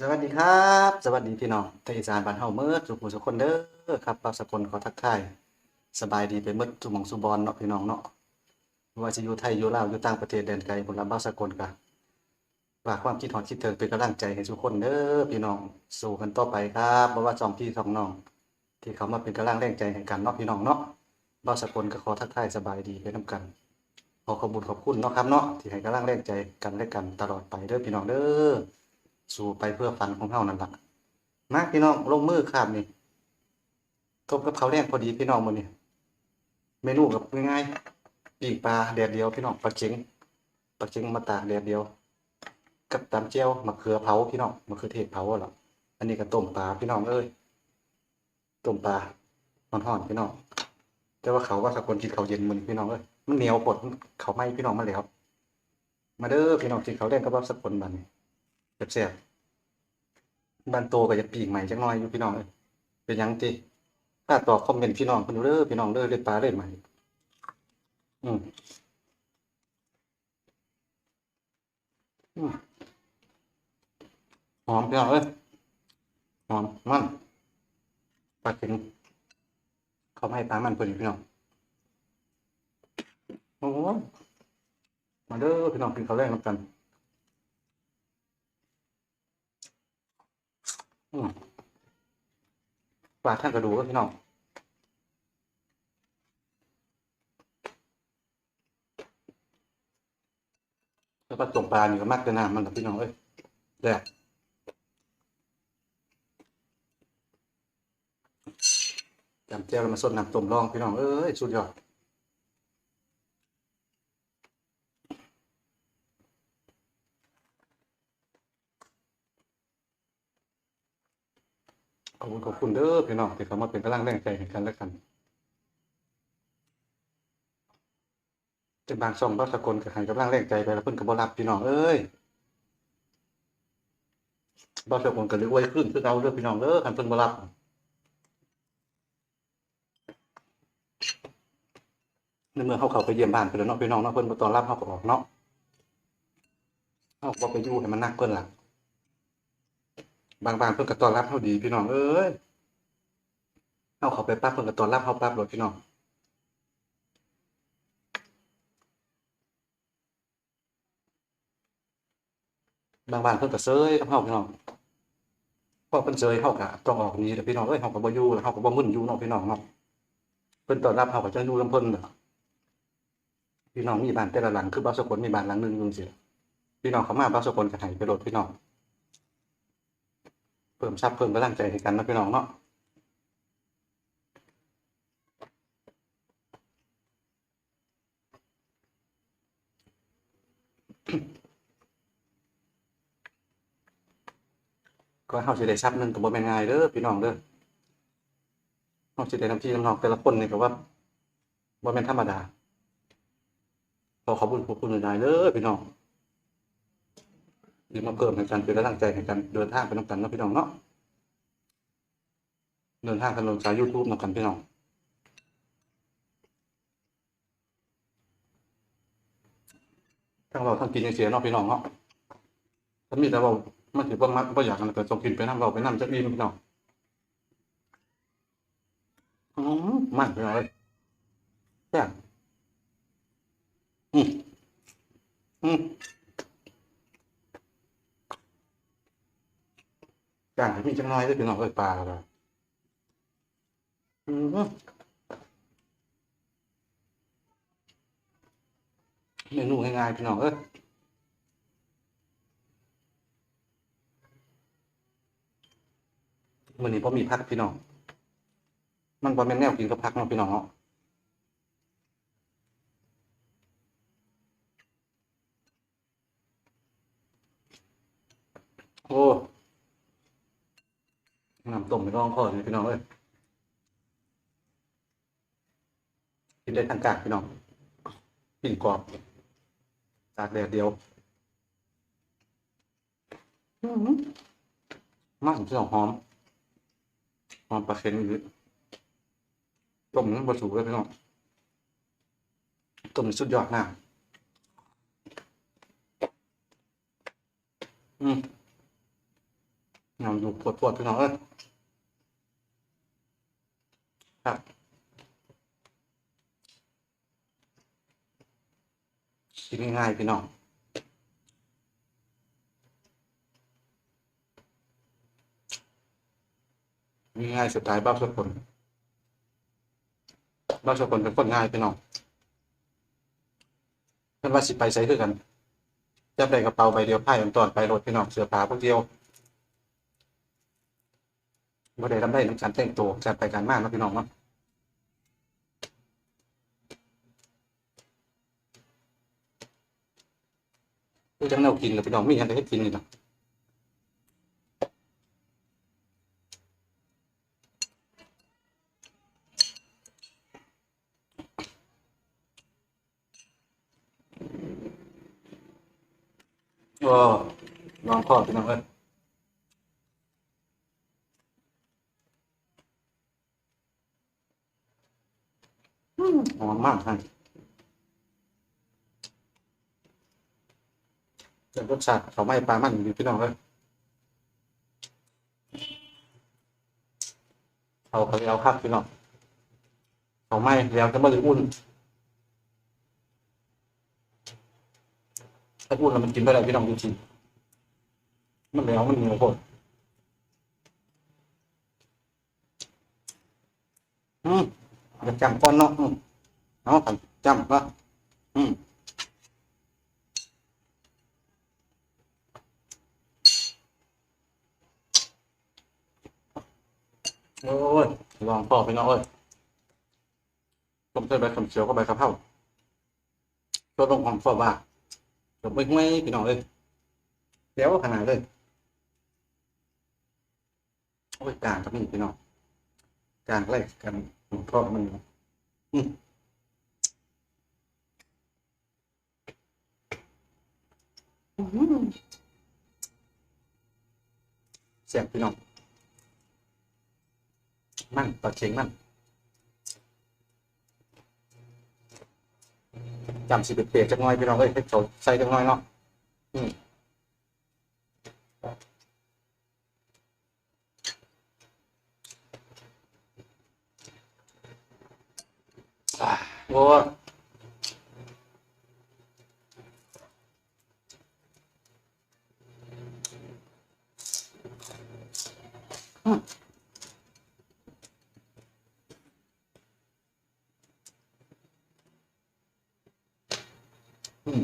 สวัสดีครับ สวัสดีพี่น้องทางอีสานบ้านเฮาเมิดสุขุสุคนเด้อครับปาสกลขอทักทายสบายดีไปหมดสุมองสุบอลเนาะพี่น้องเนาะว่าจะอยู่ไทยอยู่ลาวอยู่ต่างประเทศแดนไกลคนละบ่าสกลก็ฝากความคิดฮอดคิดเถึงเป็นกำลังใจให้ทุกคนเด้อพี่น้องสู้กันต่อไปครับบ่ว่าสองพี่สองน้อง ที่เขามาเป็นกำลังแรงใจให้กันเนาะพี่น้องเนาะบ่าสกลก็ขอทักทายสบายดีไปนํกันขอขอบคุณขอบคุณเนาะครับเนาะที่ให้กำลังแรงใจกันและกันตลอดไปเด้อพี่น้องเด้อ สู่ไปเพื่อฝันของเฮานั่นละมาพี่น้องลงมือครับนี่ทบกับเขาแรงพอดีพี่น้องมื้อนี้เมนูกับง่ายๆปีกปลาแดดเดียวพี่น้องปลาเข็งปลาเข็งมาตากแดดเดียว กับตำเจียวมะเขือเผาพี่น้องมะเขือเทศเผาหรออันนี้ก็ต้มปลาพี่น้องเอ้ยต้มปลาห่อนๆพี่น้องแต่ว่าเขาว่าสักคนกินเขาเย็นมือนี้พี่น้องเอ้ยมันเหนียวปดเขาไหมพี่น้องมาแล้ว มาเด้อพี่น้องกินเขาแรงกับว่าสักคนบัดนี้ แซ่บๆบ้านโตก็จะปีกใหม่จักหน่อยอยู่พี่น้องเอ้ยเป็นหยังติถ้าตอบคอมเมนต์พี่น้องเพิ่นอยู่เด้อพี่น้องเด้อเล่นปลาเล่นใหม่อืมอืมหอมพี่น้องเอ้ยหอมมันปลาเข็งเขาไม่ให้ปลามันเพิ่นอยู่พี่น้องโอ้ยมาเด้อพี่น้องกินข้าวแรงนำกัน อืม ปลาท่านกระดูกพี่น้องแล้วก็ตกปลานี่ก็มักจะน้ำมันแหละพี่น้องเอ้ยแซ่บจำแจ้วแล้วมาสดน้ำต้มรองพี่น้องเอ้ยสุดยอด ขอบคุณเด้อพี่น้องที่เขามาเป็นกำลังแรงใจให้กันและกันจะบางช่องบางสกลก็ให้กำลังแรงใจไปแล้วเพิ่นก็บ่รับพี่น้องเอ้ยบางสกลก็เลยอวยขึ้นคือเอาเด้อพี่น้องเด้อคันเพิ่นบรับในเมื่อเขาเข้าไปเยี่ยมบ้านเพิ่นแล้วเนาะพี่น้องเนาะเพิ่นบ่ต้อนรับเฮาก็ออกเนาะเฮาบ่ไปยู่ให้มันหนักเพิ่นล่ะ บางบางเพิ่นก็ต้อนรับเฮาดีพี่น้องเอ้ยเฮาเข้าไปปั๊บเพิ่นก็ต้อนรับเฮาปั๊บโลดพี่น้องบางบ้านเพิ่นก็เซยกับเฮาพี่น้องพอเพิ่นเซยเฮาก็ต้องออกนี้แหละพี่น้องเอ้ยเฮาก็บ่อยู่เฮาก็บ่มึนอยู่เนาะพี่น้องเนาะเพิ่นต้อนรับเฮาก็จังอยู่นำเพิ่นน่ะพี่น้องมีบ้านแต่ละหลังคือบ้านสกลมีบ้านหลังหนึงจังซี่พี่น้องเข้ามาบ้านสกลก็ให้ไปโลดพี่น้อง พิ่มทรัพย์เพิ่มกำลังใจให้กันนะพี่น้องเนาะก็เฮาสิได้ทรัพย์นึงก็บ่แม่นง่ายเด้อพี่น้องเด้อเฮาสิได้น้ำพี่น้ำนองแต่ละคนนี่ก็ว่าบ่แม่นธรรมดาขอขอบคุณผู้คุณหลายเด้อพี่น้อง ที่มาเพิ่มให้กันเป็นกำลังใจให้กันเดินทางไปนำกันเนาะพี่น้องเนาะเดินทางกันลงสาย YouTube นำกันพี่น้องทั้งเราทั้งกินยังเสียเนาะพี่น้องเนาะถ้ามีแต่เรามันถือว่ามันบ่อยากกันแต่ต้องกินไปน้ำเราไปน้ำจะอิ่มพี่น้องมมันพี่น้องเลยแซ่บอืมอืมางให้พี่จังน้อยด้วยพี่น้องเอ้ยปลาลยอืมเมนูง่ายๆพี่น้องเอ้ยมื้อนี้บ่มีผักพี่น้อง มันบ่แม่นแนวกินกับผักเนาะพี่น้องเนาะโอ้น้ำ ต้มไปลองคอเลยพี่น้องเอ้ยกินได้ทั้งกากพี่น้องปิ่นกรอบตากแดดเดียวมากพี่น้องหอมหอมปลาเค็มอยู่ต้มน้ำปลาสูเลยพี่น้องต้มสุดยอดมากอืมงามอยู่ปวดปวดพี่น้องเอ้ย ครับกินง่ายๆพี่น้องง่ายสุดท้ายบ้าสกุลบ้าสกุลเป็นคนง่ายพี่น้องเพื่นว่าสิไปใส่คือกันจับได้กระเป๋าใบเดียวไพ่ตอนไปรถพี่น้องเสื้อผ้าพวกเดียว บ่ได้ทำได้น้ำการแต่งตัวการไปการมากนะพี่น้องเนาะคือจังแนวกินนะพี่น้องมีอันใดให้กินนี่นะโอ้ลองพ่อพี่น้องเอ้ย หอมมากฮะแต่รสชาติเขาไม่ปลามันอยู่พี่น้องเลยเอาเขาเอาครับพี่น้องเขาไม่แล้วจะมาหรืออุ่นถ้าอุ่นแล้วมันกินไม่ได้พี่น้องจริงๆมันแล้วมันเหนียวโคตรอืม อยากจำก้อนเนาะเอาไปจำเนาะอืมโอ้ยลองพ่อไปเนาะเอ้ยต้มเส้ใบขมเขียวกับใบกะเพราตัวลงของพ่อว่าจบไม่ไม่พี่น้องเอ้ยเดี๋ยวขนาดเลยโอ้ยกางก็มีพี่น้องกลางไล่กัน เพราะมันอืมเสียงพี่น้องมันปลาเชงมันจำสิบเปียกจักน้อยพี่น้องเอ้ยให้เขาใส่จักน้อยเนาะอืม อ่าโอ้ยอืมอืม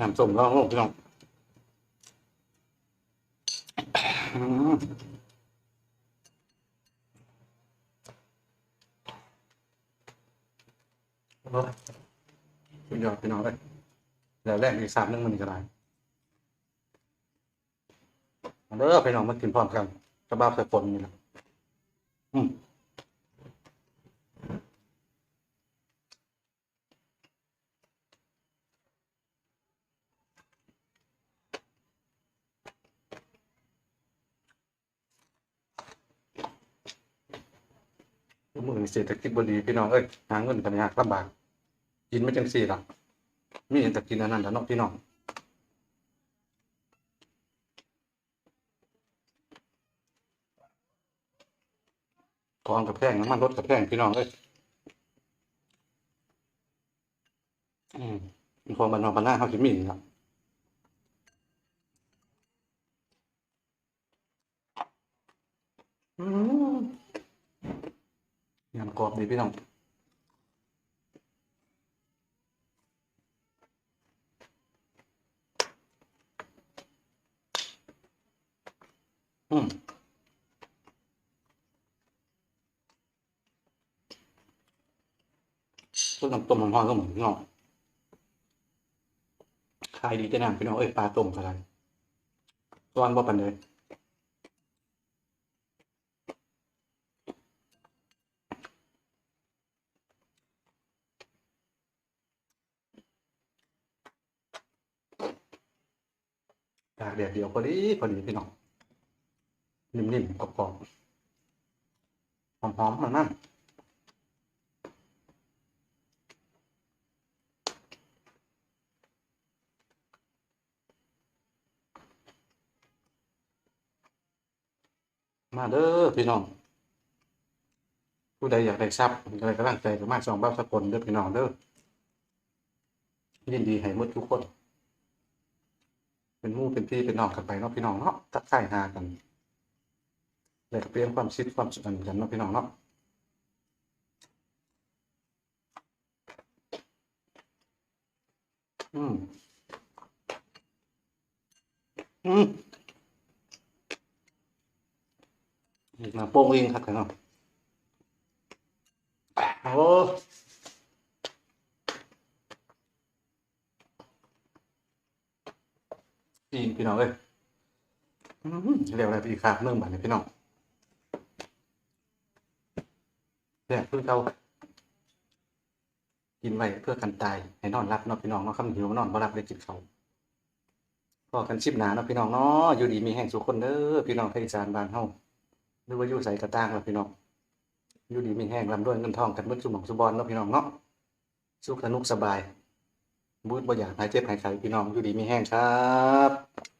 น้ำส้มแล้วพี่น้องอืมโอ้ย สุดยอดพี่น้องเลยแล้วแรกอีกสามเรื่องมันก็ได้เด้อพี่น้องมากินพร้อมกันกระบ้าใส่ฝนนี่แหละอืม มือนี้เศรษฐกิจบดีพี่น้องเอ้ยหาเงินกันยากลำบากกินไม่จังสี่หรอกมีแต่กินอันนั้นแหล้วเนาะพี่น้องทองกับแพงน้ำมันรถกับแพงพี่น้องเอ้ยอืมพอมันนอนกันหน้าเขาจะมีนี่ครับอืมยำกรอบ ดีพี่น้องอืมต้นน้ำต้มน้ำห้อก็เหมือนพี่น้องขายดีจะนำพี่น้องเอ้ยปลาต้มอะไรตอนบ่ปันเลย เดียวพอดีพอดีพี่น้องนิ่มๆกรอบๆหอมๆมันนั่นมาเด้อพี่น้อง ผู้ใดอยากได้ทรัพย์อะไรก็ตั้งใจมาสองบ้าสักคนเด้อพี่น้องเด้อยินดีให้หมดทุกคน เป็นมู่เป็นพี่เป็นน้องกันไปเนาะพี่น้องเนาะทักทายหากันแลกเปลี่ยนความคิดความสุขกันเนาะพี่น้องเนาะอืมอืมมาโป้งยิงครับพี่น้องโอ้ ปีนพี่น้องเอ้ยเรียกอะไรพี่ครับเมืองบ้านนี่พี่น้องเนี่ยเพื่อเขากินไว้เพื่อกันตายให้นอนรับเนาะพี่น้องเนาะคำหิวนอนบ่รับได้กินเขาพอกันชิบหนาเนาะพี่น้องเนาะอยู่ดีมีแห่งสุขคนเด้อพี่น้องไทยอีสานบ้านเฮาหรือว่าอยู่ใส่กระต่างล่ะพี่น้องอยู่ดีมีแห้งลำด้วยเงินทองกันเมื่อสุหมองสุบอลเนาะพี่น้องเนาะสุขสนุกสบาย บูดบ่อยากหายเจ็บหายไข้พี่น้องอยู่ดีมีแห้งครับ